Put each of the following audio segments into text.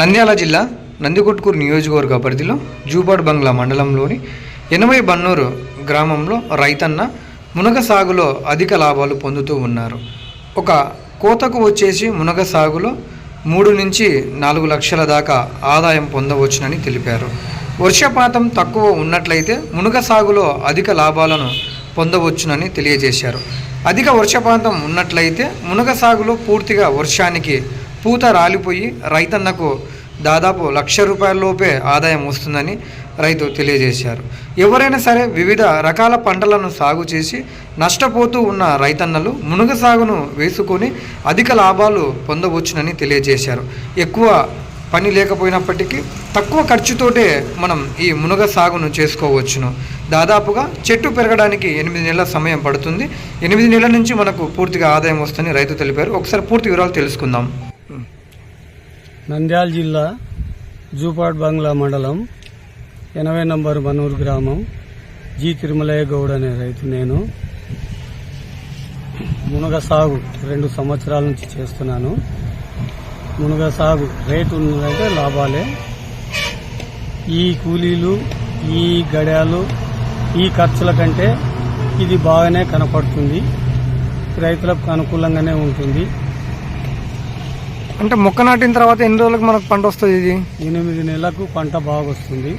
నంద్యాల జిల్లా నందికొట్కూరు నియోజకవర్గ పరిధిలో జూపాడు బంగ్లా మండలంలోని ఎనభై బన్నూరు గ్రామంలో రైతన్న మునగ సాగులో అధిక లాభాలు పొందుతూ ఉన్నారు. ఒక కోతకు వచ్చేసి మునగ సాగులో మూడు నుంచి నాలుగు లక్షల దాకా ఆదాయం పొందవచ్చునని తెలిపారు. వర్షపాతం తక్కువ ఉన్నట్లయితే మునగ సాగులో అధిక లాభాలను పొందవచ్చునని తెలియజేశారు. అధిక వర్షపాతం ఉన్నట్లయితే మునగ సాగులో పూర్తిగా వర్షానికి పూత రాలిపోయి రైతన్నకు దాదాపు లక్ష రూపాయల లోపే ఆదాయం వస్తుందని రైతు తెలియజేశారు. ఎవరైనా సరే వివిధ రకాల పంటలను సాగు చేసి నష్టపోతూ ఉన్న రైతన్నలు మునగ సాగును వేసుకొని అధిక లాభాలు పొందవచ్చునని తెలియజేశారు. ఎక్కువ పని లేకపోయినప్పటికీ తక్కువ ఖర్చుతోటే మనం ఈ మునగ సాగును చేసుకోవచ్చును. దాదాపుగా చెట్టు పెరగడానికి ఎనిమిది నెలల సమయం పడుతుంది. ఎనిమిది నెలల నుంచి మనకు పూర్తిగా ఆదాయం వస్తుందని రైతు తెలిపారు. ఒకసారి పూర్తి వివరాలు తెలుసుకుందాం. నంద్యాల జిల్లా జూపాడ్ బంగ్లా మండలం ఎనభై నంబర్ మనూరు గ్రామం జి తిరుమలయ్య గౌడ్ అనే రైతు నేను. మునగ సాగు రెండు సంవత్సరాల నుంచి చేస్తున్నాను. మునగ సాగు రేటు ఉన్నదంటే లాభాలే. ఈ కూలీలు ఈ గడియాలు ఈ ఖర్చుల కంటే ఇది బాగానే కనపడుతుంది. రైతులకు అనుకూలంగానే ఉంటుంది. అంటే మొక్క నాటిన తర్వాత ఎన్ని రోజులకు మనకు పంట వస్తుంది ఇది? ఎనిమిది నెలలకు పంట బాగా వస్తుంది.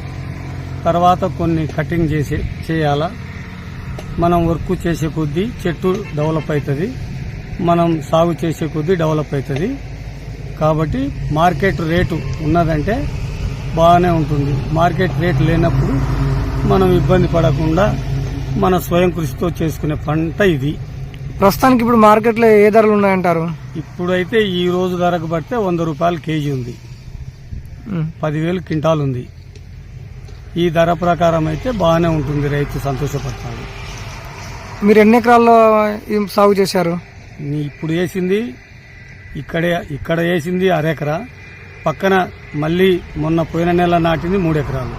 తర్వాత కొన్ని కటింగ్ చేసే చేయాలా? మనం వర్క్ చేసే కొద్దీ చెట్టు డెవలప్ అవుతుంది మనం సాగు చేసే కొద్దీ డెవలప్ అవుతుంది కాబట్టి మార్కెట్ రేటు ఉన్నదంటే బాగానే ఉంటుంది. మార్కెట్ రేట్ లేనప్పుడు మనం ఇబ్బంది పడకుండా మన స్వయం కృషితో చేసుకునే పంట ఇది. ప్రస్తుతానికి ఇప్పుడు మార్కెట్లో ఏ ధరలు ఉన్నాయంటారు? ఇప్పుడైతే ఈ రోజు ధరకు పడితే వంద రూపాయలు కేజీ ఉంది. పదివేలు క్వింటాల్ ఉంది. ఈ ధర ప్రకారం అయితే బాగానే ఉంటుంది రైతు సంతోషపడతాడు. మీరు ఎన్ని ఎకరాల్లో సాగు చేశారు? ఇప్పుడు వేసింది ఇక్కడే ఇక్కడ వేసింది అరెకరా. పక్కన మళ్ళీ మొన్న పోయిన నెల నాటింది మూడు ఎకరాలు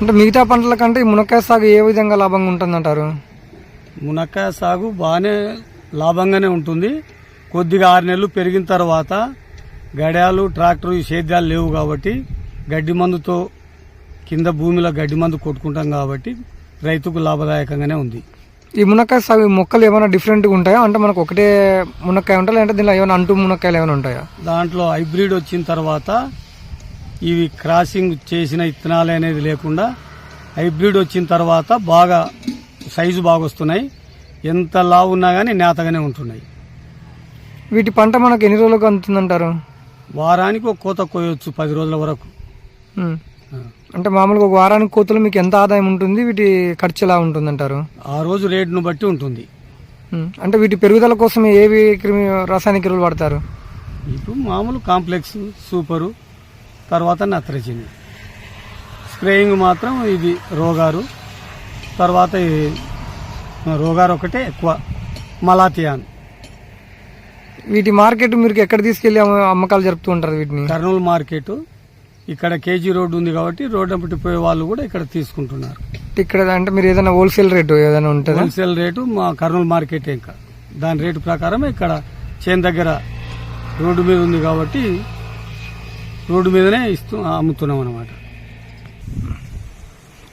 అంటే మిగతా పంటల కంటే ఈ మునక్కాయ సాగు ఏ విధంగా లాభంగా ఉంటుందంటారు? మునక్కాయ సాగు బాగానే లాభంగానే ఉంటుంది. కొద్దిగా ఆరు నెలలు పెరిగిన తర్వాత గడ్యాలు ట్రాక్టర్ ఈ సేద్యాలు లేవు కాబట్టి గడ్డి మందుతో కింద భూమిలో గడ్డి మందు కొట్టుకుంటాం కాబట్టి రైతుకు లాభదాయకంగానే ఉంది. ఈ మునక్కాయ సాగు ఈ మొక్కలు ఏమైనా డిఫరెంట్గా ఉంటాయా? అంటే మనకు ఒకటే మునక్కాయ ఉంటాయి లేదంటే దీనిలో ఏమైనా అంటు మునక్కాయలు ఏమైనా ఉంటాయా? దాంట్లో హైబ్రిడ్ వచ్చిన తర్వాత ఇవి క్రాసింగ్ చేసిన ఇత్తనాలు అనేది లేకుండా హైబ్రిడ్ వచ్చిన తర్వాత బాగా సైజు బాగా వస్తున్నాయి ఎంత లావు ఉన్నా కానీ నేతగానే ఉంటున్నాయి. వీటి పంట మనకు ఎన్ని రోజులకు అందుతుందంటారు? వారానికి ఒక కోత కోయొచ్చు పది రోజుల వరకు. ఉమ్. అంటే మామూలుగా ఒక వారానికి కోతలు మీకు ఎంత ఆదాయం ఉంటుంది? వీటి ఖర్చు ఎలా ఉంటుందంటారు? ఆ రోజు రేటును బట్టి ఉంటుంది. ఉమ్. అంటే వీటి పెరుగుదల కోసం ఏవి క్రిమి రాసాయనిక ఎరువులు వాడతారు? ఇప్పుడు మామూలు కాంప్లెక్స్ సూపరు తర్వాత నత్రజని. స్ప్రేయింగ్ మాత్రం ఇది రోగారు. తర్వాత ఈ రోగారు ఒకటే ఎక్కువ మలాతియాన్ వీటి మార్కెట్ మీరు ఎక్కడ తీసుకెళ్ళి అమ్మ- అమ్మకాలు జరుపుతూ ఉంటారు వీటిని? కర్నూలు మార్కెట్. ఇక్కడ కేజీ రోడ్డు ఉంది కాబట్టి రోడ్డు అప్పటి పోయే వాళ్ళు కూడా ఇక్కడ తీసుకుంటున్నారు. ఇక్కడ అంటే మీరు ఏదైనా హోల్సేల్ రేటు ఏదైనా ఉంటుందా? హోల్సేల్ రేటు మా కర్నూలు మార్కెట్ ఇంకా. దాని రేటు ప్రకారం ఇక్కడ చేను దగ్గర రోడ్డు మీద ఉంది కాబట్టి రోడ్డు మీదనే ఇస్తూ అమ్ముతున్నాం అనమాట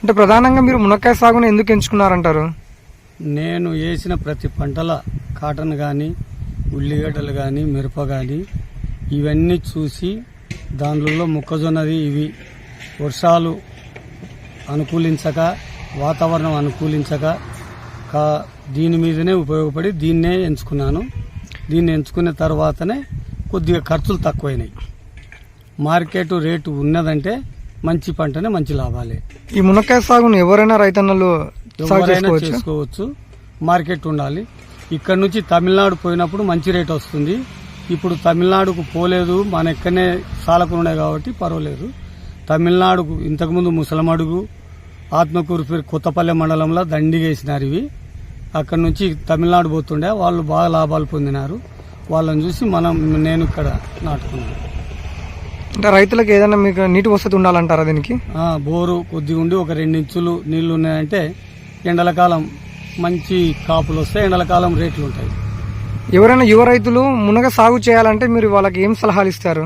అంటే ప్రధానంగా మీరు మునక్కాయ సాగును ఎందుకు ఎంచుకున్నారంటారు? నేను వేసిన ప్రతి పంటల కాటన్ కానీ ఉల్లిగడ్డలు కానీ మిరప కానీ ఇవన్నీ చూసి దానిలో మొక్కజొన్నది ఇవి వర్షాలు అనుకూలించక వాతావరణం అనుకూలించక కా దీని మీదనే ఉపయోగపడి దీన్నే ఎంచుకున్నాను. దీన్ని ఎంచుకున్న తర్వాతనే కొద్దిగా ఖర్చులు తక్కువైనాయి. మార్కెట్ రేటు ఉన్నదంటే మంచి పంటనే మంచి లాభాలే. ఈ మునక్కాయ సాగును ఎవరైనా రైతన్నలు ఎవరైనా చేసుకోవచ్చు? మార్కెట్ ఉండాలి. ఇక్కడ నుంచి తమిళనాడు పోయినప్పుడు మంచి రేట్ వస్తుంది. ఇప్పుడు తమిళనాడుకు పోలేదు. మన ఎక్కడనే సాలకు ఉన్నాయి కాబట్టి పర్వాలేదు. తమిళనాడుకు ఇంతకుముందు ముసలమడుగు ఆత్మకూరు కొత్తపల్లె మండలంలో దండిగా వేసినారు ఇవి. అక్కడ నుంచి తమిళనాడు పోతుండే. వాళ్ళు బాగా లాభాలు పొందినారు. వాళ్ళని చూసి మనం నేను ఇక్కడ నాటుకున్నాను. అంటే రైతులకు ఏదైనా మీకు నీటి వసతి ఉండాలంటారా దీనికి? బోరు కొద్దిగా ఉండి ఒక రెండు ఇంచులు నీళ్ళు ఉన్నాయంటే ఎండల కాలం మంచి కాపులు వస్తే ఎండల కాలం రేట్లు ఉంటాయి. ఎవరైనా యువ రైతులు మునగ సాగు చేయాలంటే మీరు వాళ్ళకి ఏం సలహాలు ఇస్తారు?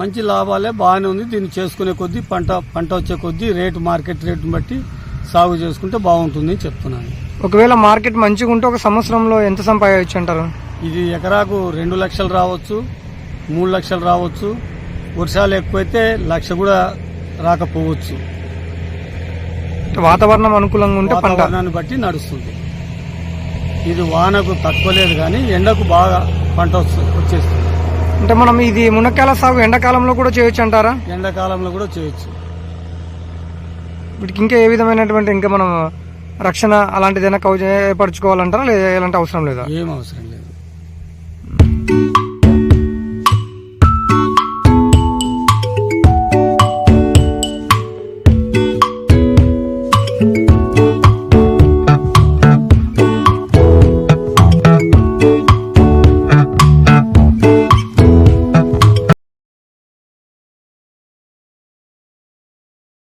మంచి లాభాలే బాగానే ఉంది. దీన్ని చేసుకునే కొద్దీ పంట పంట వచ్చే కొద్దీ రేటు మార్కెట్ రేటుని బట్టి సాగు చేసుకుంటే బాగుంటుంది అని చెప్తున్నాను. ఒకవేళ మార్కెట్ మంచిగా ఉంటే ఒక సంవత్సరంలో ఎంత సంపాదించు అంటారు? ఇది ఎకరాకు రెండు లక్షలు రావచ్చు మూడు లక్షలు రావచ్చు వర్షాలు ఎక్కువైతే లక్ష కూడా రాకపోవచ్చు. వాతావరణం అనుకూలంగా ఉంటే పంట వాతావరణాన్ని బట్టి నడుస్తుంది. ఇది వానకు తక్కువ లేదు కానీ ఎండకు బాగా పంట వచ్చేస్తుంది. అంటే మనం ఇది మునక్కాయల సాగు ఎండాకాలంలో కూడా చేయొచ్చు అంటారా? ఎండాకాలంలో కూడా చేయొచ్చు. వీటికి ఇంకా ఏ విధమైనటువంటి ఇంకా మనం రక్షణ అలాంటిదైనా ఏర్పరచుకోవాలంటారా? లేదా ఎలాంటి అవసరం లేదా? ఏం అవసరం